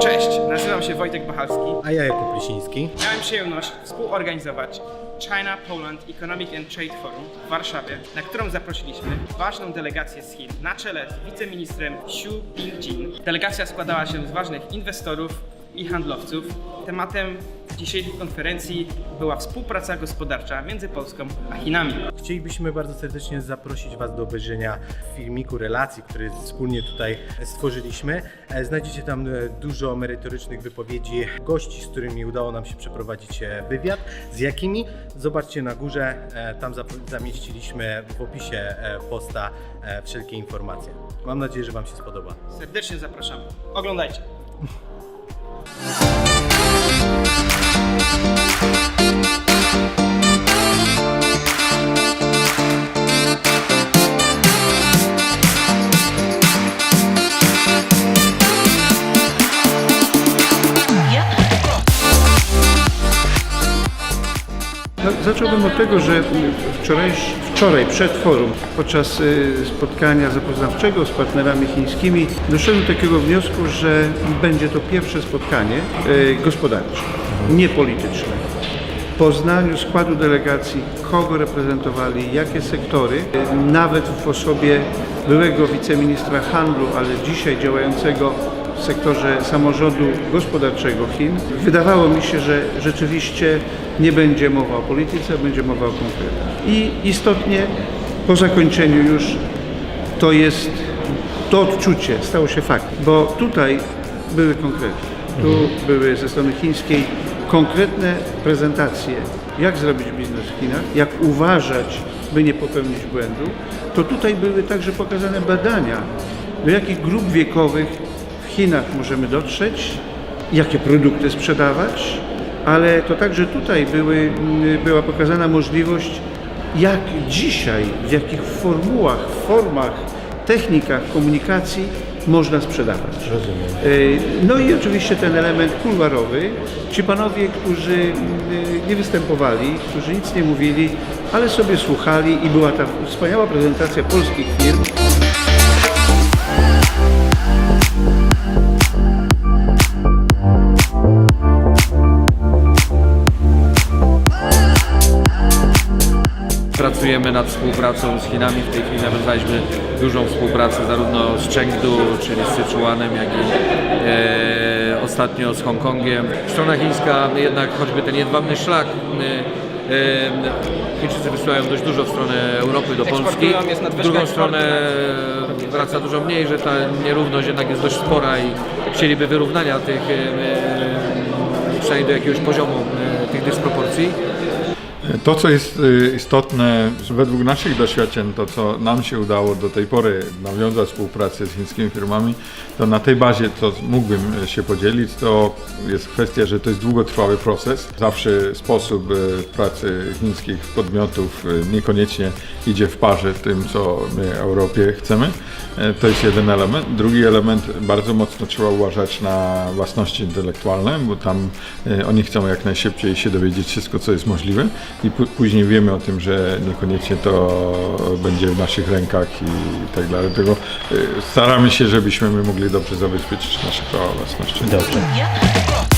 Cześć, nazywam się Wojtek Bachalski. A ja Jakub Plisiński. Miałem przyjemność współorganizować China Poland Economic and Trade Forum w Warszawie, na którą zaprosiliśmy ważną delegację z Chin na czele z wiceministrem Xu Bingjing. Delegacja składała się z ważnych inwestorów i handlowców. Tematem dzisiejszej konferencji była współpraca gospodarcza między Polską a Chinami. Chcielibyśmy bardzo serdecznie zaprosić Was do obejrzenia filmiku, relacji, który wspólnie tutaj stworzyliśmy. E, Znajdziecie tam e, dużo merytorycznych wypowiedzi gości, z którymi udało nam się przeprowadzić e, wywiad. Z jakimi? Zobaczcie na górze, tam zamieściliśmy w opisie posta wszelkie informacje. Mam nadzieję, że Wam się spodoba. Serdecznie zapraszamy. Oglądajcie. No, zacząłbym od tego, że wczoraj, wczoraj przed forum, podczas y, spotkania zapoznawczego z partnerami chińskimi, doszedłem do takiego wniosku, że będzie to pierwsze spotkanie y, gospodarcze, nie polityczne. Poznaniu składu delegacji, kogo reprezentowali, jakie sektory, y, nawet w osobie byłego wiceministra handlu, ale dzisiaj działającego w sektorze samorządu gospodarczego Chin. Wydawało mi się, że rzeczywiście nie będzie mowa o polityce, będzie mowa o konkretach. I istotnie po zakończeniu już to jest, to odczucie stało się faktem, bo tutaj były konkrety. Tu były ze strony chińskiej konkretne prezentacje, jak zrobić biznes w Chinach, jak uważać, by nie popełnić błędu. To tutaj były także pokazane badania, do jakich grup wiekowych Chinach możemy dotrzeć, jakie produkty sprzedawać, ale to także tutaj były, mm, była pokazana możliwość, jak dzisiaj, w jakich formułach, formach, technikach komunikacji można sprzedawać. Rozumiem. No i oczywiście ten element kuluarowy. Ci panowie, którzy mm, nie występowali, którzy nic nie mówili, ale sobie słuchali i była ta wspaniała prezentacja polskich firm. Pracujemy nad współpracą z Chinami. W tej chwili nawiązaliśmy dużą współpracę zarówno z Chengdu, czyli z Syczuanem, jak i e, ostatnio z Hongkongiem. Strona chińska jednak choćby ten jedwabny szlak e, e, Chińczycy wysyłają dość dużo w stronę Europy do Polski. W drugą stronę wraca dużo mniej, że ta nierówność jednak jest dość spora i chcieliby wyrównania tych e, e, przynajmniej do jakiegoś poziomu e, tych dysproporcji. To, co jest y, istotne według naszych doświadczeń, to co nam się udało do tej pory nawiązać współpracę z chińskimi firmami, to na tej bazie, co mógłbym się podzielić, to jest kwestia, że to jest długotrwały proces. Zawsze sposób y, pracy chińskich podmiotów y, niekoniecznie idzie w parze z tym, co my w Europie chcemy. E, To jest jeden element. Drugi element, bardzo mocno trzeba uważać na własności intelektualne, bo tam oni chcą jak najszybciej się dowiedzieć wszystko, co jest możliwe i później wiemy o tym, że niekoniecznie to będzie w naszych rękach i tak dalej. Dlatego e, staramy się, żebyśmy my mogli dobrze zabezpieczyć nasze prawa własności. Dobrze.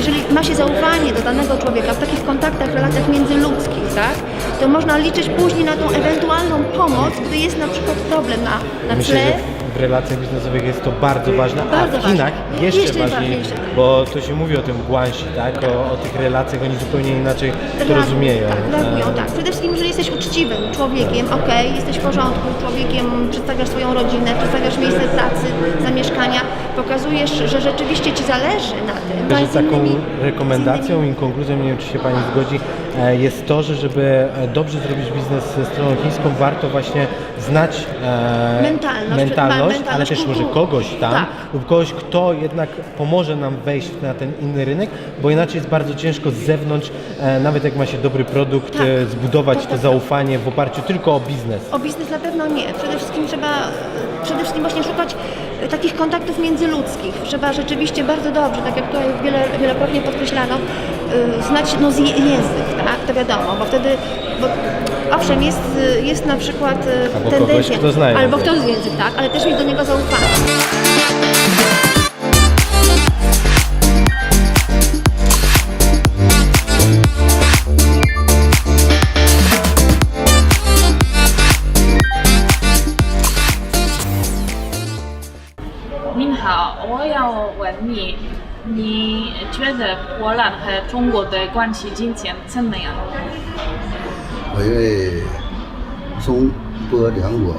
Jeżeli ma się zaufanie do danego człowieka w takich kontaktach, relacjach międzyludzkich, tak, to można liczyć później na tą ewentualną pomoc, gdy jest na przykład problem na, na Myślę, tle. że w relacjach biznesowych jest to bardzo ważne, Bardzo a w Chinach ważne. jeszcze, Jeszcze bardziej, ważniejsze. bo to się mówi o tym guanxi, tak? O, o tych relacjach, oni zupełnie inaczej to Reagują, rozumieją. Tak, reagują, E, tak. Przede wszystkim, jeżeli jesteś uczciwym człowiekiem, okej, jesteś w porządku, człowiekiem, przedstawiasz swoją rodzinę, przedstawiasz miejsce pracy, zamieszkania, pokazujesz, że rzeczywiście Ci zależy na tym. Innymi- taką z rekomendacją innymi- i konkluzją, nie wiem czy się Pani zgodzi, jest to, że żeby e, dobrze zrobić biznes ze stroną chińską, warto właśnie znać e, Mentalność, mentalność, ale też może kogoś tam Tak. lub kogoś, kto jednak pomoże nam wejść na ten inny rynek, bo inaczej jest bardzo ciężko z zewnątrz, e, nawet jak ma się dobry produkt, Tak. e, zbudować Tak, to tak, zaufanie w oparciu tylko o biznes. O biznes na pewno nie. Przede wszystkim trzeba przede wszystkim właśnie szukać e, takich kontaktów międzyludzkich. Trzeba rzeczywiście bardzo dobrze, tak jak tutaj wiele, wielokrotnie podkreślano, znać no, język, To wiadomo, bo wtedy, bo owszem, jest, jest na przykład y, Albo kogoś, tendencja, kto zna albo kto z język, tak? Ale też mieć do niego zaufanie. 我要问你，你觉得波兰和中国的关系今天怎么样？我认为中波两国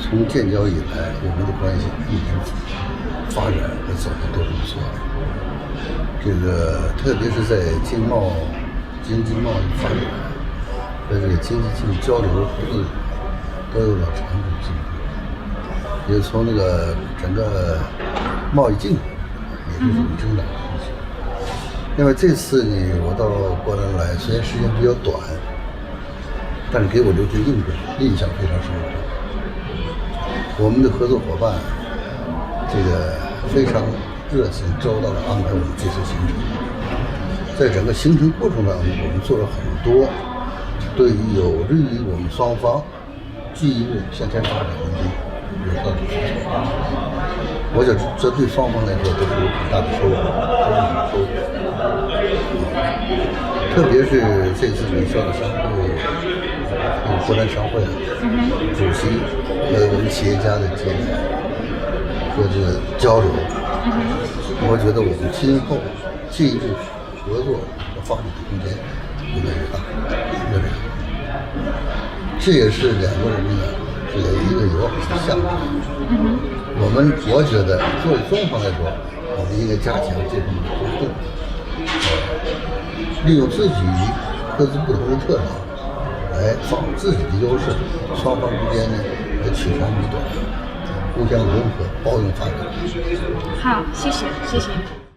从建交以来，我们的关系一直发展和走的都是不错。这个特别是在经贸、经济贸易发展和这个经济进交流互动都有了长足进步。也从那个整个贸易进口也是属于增长的东西。那么这次呢，我到波兰来，虽然时间比较短，但是给我留下印象印象非常深刻。我们的合作伙伴，这个非常热情周到的安排我们这次行程。在整个行程过程当中，我们做了很多对于有利于我们双方进一步向前发展的有效我想这对双方来说都是有很大的收获，都是有收获。特别是这次你说的商会，这个波兰商会主席和我们企业家的接待和这个交流，我觉得我们今后进一步合作和发展的空间越来越大，越来越大。这也是两个人呢，这个一个友好的象征。我们我觉得作为中方来说，我们应该加强这方面的沟通，呃，利用自己各自不同的特长，来发自己的优势，双方之间呢来取长补短，互相融合，包容发展。好，谢谢，谢谢。